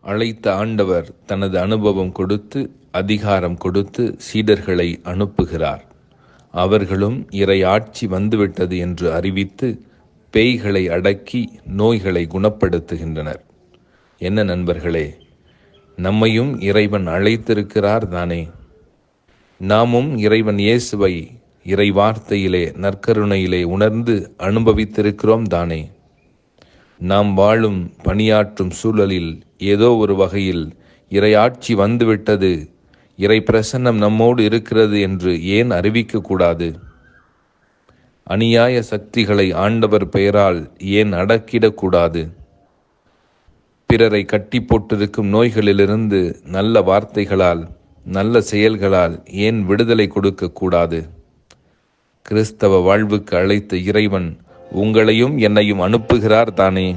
அழைத்த ஆண்டவர் தனது அனுபவம் கொடுத்து அதிகாரம் கொடுத்து சீடர்களை அனுப்புகிறார். அவர்களும் இறை ஆட்சி வந்துவிட்டது என்று அறிவித்து பேய்களை அடக்கி நோய்களை குணப்படுத்துகின்றனர். என்ன நண்பர்களே நம்மையும் இறைவன் அழைத்திருக்கிறார் தானே? நாமும் இறைவன் இயேசுவை இறை வார்த்தையிலே நற்கருணையிலே உணர்ந்து அனுபவித்திருக்கிறோம் தானே? நாம் வாழும் பணியாற்றும் சூழலில் ஏதோ ஒரு வகையில் இறையாட்சி வந்துவிட்டது. இறை பிரசன்னம் நம்மோடு இருக்கிறது என்று ஏன் அறிவிக்கக்கூடாது அநியாய சக்திகளை ஆண்டவர் பெயரால் ஏன் அடக்கிடக்கூடாது பிறரை கட்டி போட்டிருக்கும் நோய்களிலிருந்து நல்ல வார்த்தைகளால் நல்ல செயல்களால் ஏன் விடுதலை கொடுக்கக்கூடாது கிறிஸ்தவ வாழ்வுக்கு அழைத்த இறைவன் உங்களையும் என்னையும் அனுப்புகிறார் தானே?